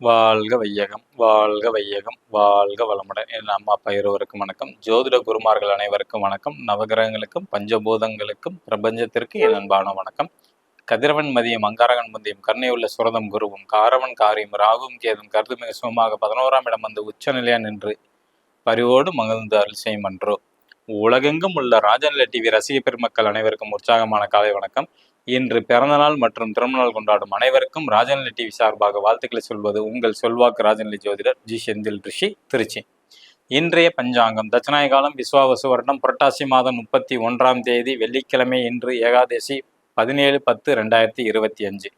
வாழ்க வையகம் வாழ்க வையகம் வாழ்க வளமுடன் என் அம்மா அப்பா இருவருக்கும் வணக்கம். ஜோதிட குருமார்கள் அனைவருக்கும் வணக்கம். நவகிரகங்களுக்கும் பஞ்சபூதங்களுக்கும் பிரபஞ்சத்திற்கு என் அன்பான வணக்கம். கதிரவன் மதியம் அங்காரகன் முந்தியம் கருணையுள்ள சுரதம் குருவும் காரவன் காரியம் ராகும் கேதும் கருது மிக சுகமாக பதினோராம் இடம் வந்து உச்சநிலையா நின்று பரிவோடு மகிழ்ந்து அருள் செய்யும் அன்றோ. உலகெங்கும் உள்ள ராஜநிலை டிவி ரசிக பெருமக்கள் அனைவருக்கும் உற்சாகமான காலை வணக்கம். இன்று பிறந்தநாள் மற்றும் திருமணநாள் கொண்டாடும் அனைவருக்கும் ராஜநிலை டிவி சார்பாக வாழ்த்துக்களை சொல்வது உங்கள் சொல்வாக்கு ராஜநிலை ஜோதிடர் ஜி செந்தில் ரிஷி திருச்சி. இன்றைய பஞ்சாங்கம் தட்சிணாய காலம் விஸ்வாவசு வருடம் புரட்டாசி மாதம் முப்பத்தி ஒன்றாம் தேதி வெள்ளிக்கிழமை இன்று ஏகாதசி பதினேழு பத்து ரெண்டாயிரத்தி இருபத்தி அஞ்சு.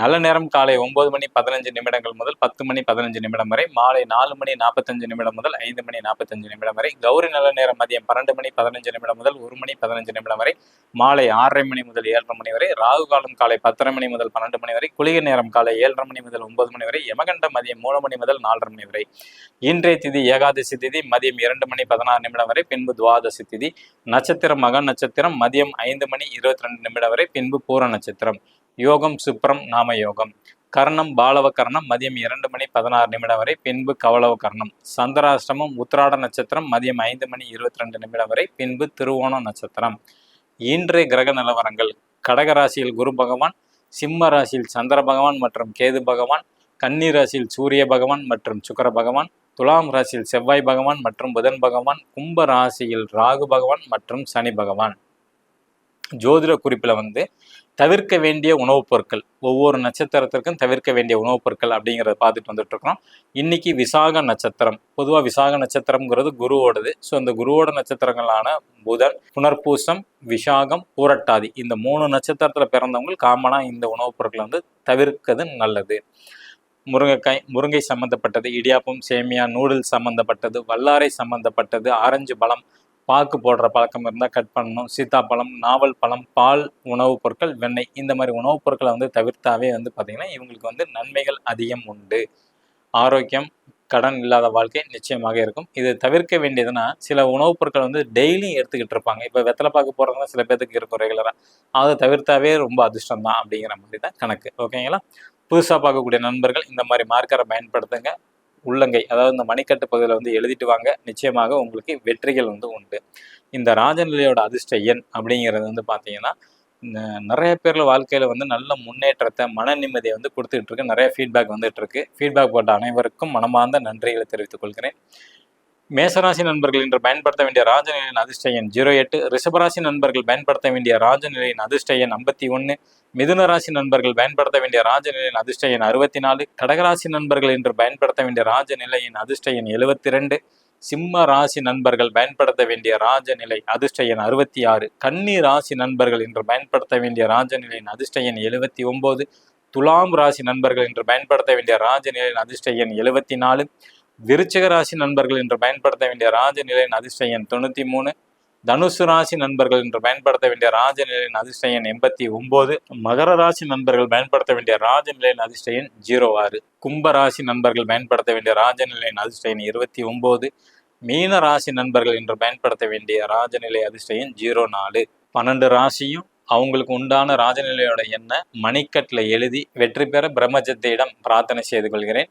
நல்ல நேரம் காலை ஒன்பது மணி பதினஞ்சு நிமிடங்கள் முதல் பத்து மணி பதினஞ்சு நிமிடம் வரை மாலை நாலு மணி நாற்பத்தஞ்சு நிமிடம் முதல் ஐந்து மணி நாற்பத்தஞ்சு நிமிடம் வரை கௌரி நல்ல நேரம் மதியம் பன்னெண்டு மணி பதினஞ்சு நிமிடம் முதல் ஒரு மணி பதினஞ்சு நிமிடம் வரை மாலை ஆறரை மணி முதல் ஏழரை மணி வரை ராகு காலம் காலை பத்தரை மணி முதல் பன்னெண்டு மணி வரை குளிகை நேரம் காலை ஏழரை மணி முதல் ஒன்பது மணி வரை யமகண்ட மதியம் மூணு மணி முதல் நாலரை மணி வரை. இன்றைய திதி ஏகாதசி திதி மதியம் இரண்டு மணி பதினாறு நிமிடம் வரை பின்பு துவாதசி திதி. நட்சத்திரம் மகன் நட்சத்திரம் மதியம் ஐந்து மணி இருபத்தி ரெண்டு நிமிடம் வரை பின்பு பூர நட்சத்திரம். யோகம் சுப்ரம் நாம யோகம். கர்ணம் பாலவ கர்ணம் மதியம் இரண்டு மணி பதினாறு நிமிடம் வரை பின்பு கவலவ கர்ணம். சந்திராஷ்டமம் உத்திராட நட்சத்திரம் மதியம் ஐந்து மணி இருபத்தி ரெண்டு நிமிடம் வரை பின்பு திருவோணம் நட்சத்திரம். இன்றைய கிரக நிலவரங்கள். கடக ராசியில் குரு பகவான் சிம்ம ராசியில் சந்திர பகவான் மற்றும் கேது பகவான் கன்னி ராசியில் சூரிய பகவான் மற்றும் சுக்கர பகவான் துலாம் ராசியில் செவ்வாய் பகவான் மற்றும் புதன் பகவான் கும்ப ராசியில் ராகு பகவான் மற்றும் சனி பகவான். ஜோதிட குறிப்பில் வந்து தவிர்க்க வேண்டிய உணவுப் பொருட்கள் ஒவ்வொரு நட்சத்திரத்திற்கும் தவிர்க்க வேண்டிய உணவுப் பொருட்கள் அப்படிங்கிறத பார்த்துட்டு வந்துட்டு இருக்கிறோம். இன்னைக்கு விசாக நட்சத்திரம் பொதுவாக விசாக நட்சத்திரம்ங்கிறது குருவோடது. ஸோ அந்த குருவோட நட்சத்திரங்களான புதன் புனர்பூசம் விசாகம் பூரட்டாதி இந்த மூணு நட்சத்திரத்தில் பிறந்தவங்க காமனாக இந்த உணவுப் பொருட்களை வந்து தவிர்க்கிறது நல்லது. முருங்கைக்காய் முருங்கை சம்மந்தப்பட்டது இடியாப்பம் சேமியா நூடுல்ஸ் சம்மந்தப்பட்டது வல்லாரை சம்மந்தப்பட்டது ஆரஞ்சு பழம் பாக்கு போடுற பழக்கம் இருந்தால் கட் பண்ணணும். சீத்தாப்பழம் நாவல் பழம் பால் உணவுப் பொருட்கள் வெண்ணெய். இந்த மாதிரி உணவுப் பொருட்களை வந்து தவிர்த்தாவே வந்து பார்த்திங்கன்னா இவங்களுக்கு வந்து நன்மைகள் அதிகம் உண்டு. ஆரோக்கியம் கடன் இல்லாத வாழ்க்கை நிச்சயமாக இருக்கும். இது தவிர்க்க வேண்டியதுன்னா சில உணவுப் பொருட்கள் வந்து டெய்லியும் எடுத்துக்கிட்டு இருப்பாங்க. இப்போ வெத்தலை பாக்கு போடுறதுனா சில பேர்த்துக்கு இருக்கும் ரெகுலராக அதை தவிர்த்தாவே ரொம்ப அதிர்ஷ்டம் தான் அப்படிங்கிற மாதிரி தான் கணக்கு. ஓகேங்களா? புதுசாக பார்க்கக்கூடிய நண்பர்கள் இந்த மாதிரி மார்க்கரை பயன்படுத்துங்க. உள்ளங்கை அதாவது இந்த மணிக்கட்டு பகுதியில் வந்து எழுதிட்டு வாங்க. நிச்சயமாக உங்களுக்கு வெற்றிகள் வந்து உண்டு. இந்த ராஜநிலையோட அதிர்ஷ்ட எண் அப்படிங்கிறது வந்து பார்த்தீங்கன்னா நிறைய பேர்ல வாழ்க்கையில் வந்து நல்ல முன்னேற்றத்தை மன நிம்மதியை வந்து கொடுத்துட்டு இருக்கு. நிறைய ஃபீட்பேக் வந்துட்டு இருக்கு. ஃபீட்பேக் போட்ட அனைவருக்கும் மனமார்ந்த நன்றிகளை தெரிவித்துக் கொள்கிறேன். மேசராசி நண்பர்கள் இன்று பயன்படுத்த வேண்டிய ராஜநிலையின் அதிர்ஷ்ட எண் ஜீரோ எட்டு. ரிஷபராசி நண்பர்கள் பயன்படுத்த வேண்டிய ராஜநிலையின் அதிர்ஷ்ட எண் ஐம்பத்தி ஒன்று மிதுன ராசி நண்பர்கள் பயன்படுத்த வேண்டிய ராஜநிலையின் அதிர்ஷ்ட எண் அறுபத்தி நாலு கடகராசி நண்பர்கள் இன்று பயன்படுத்த வேண்டிய ராஜநிலையின் அதிர்ஷ்ட எண் எழுபத்தி ரெண்டு சிம்ம ராசி நண்பர்கள் பயன்படுத்த வேண்டிய ராஜநிலை அதிர்ஷ்ட எண் அறுபத்தி ஆறு கன்னி ராசி நண்பர்கள் இன்று பயன்படுத்த வேண்டிய ராஜநிலையின் அதிர்ஷ்ட எண் எழுபத்தி ஒன்பது துலாம் ராசி நண்பர்கள் இன்று பயன்படுத்த வேண்டிய ராஜநிலையின் அதிர்ஷ்ட எண் எழுபத்தி நாலு விருச்சிக ராசி நண்பர்கள் இன்று பயன்படுத்த வேண்டிய ராஜநிலையின் அதிர்ஷ்ட தொண்ணூற்றி மூணு தனுசு ராசி நண்பர்கள் இன்று பயன்படுத்த வேண்டிய ராஜநிலையின் அதிர்ஷ்டயன் எண்பத்தி ஒன்பது மகர ராசி நண்பர்கள் பயன்படுத்த வேண்டிய ராஜநிலையின் அதிர்ஷ்ட ஜீரோ ஆறு கும்ப ராசி நண்பர்கள் பயன்படுத்த வேண்டிய ராஜநிலையின் அதிர்ஷ்டயன் இருபத்தி ஒன்பது மீன ராசி நண்பர்கள் இன்று பயன்படுத்த வேண்டிய ராஜநிலை அதிர்ஷ்டயன் ஜீரோ நாலு. பன்னெண்டு ராசியும் அவங்களுக்கு உண்டான ராஜநிலையோட எண்ண மணிக்கட்டில் எழுதி வெற்றி பெற பிரம்மஜத்தையிடம் பிரார்த்தனை செய்து கொள்கிறேன்.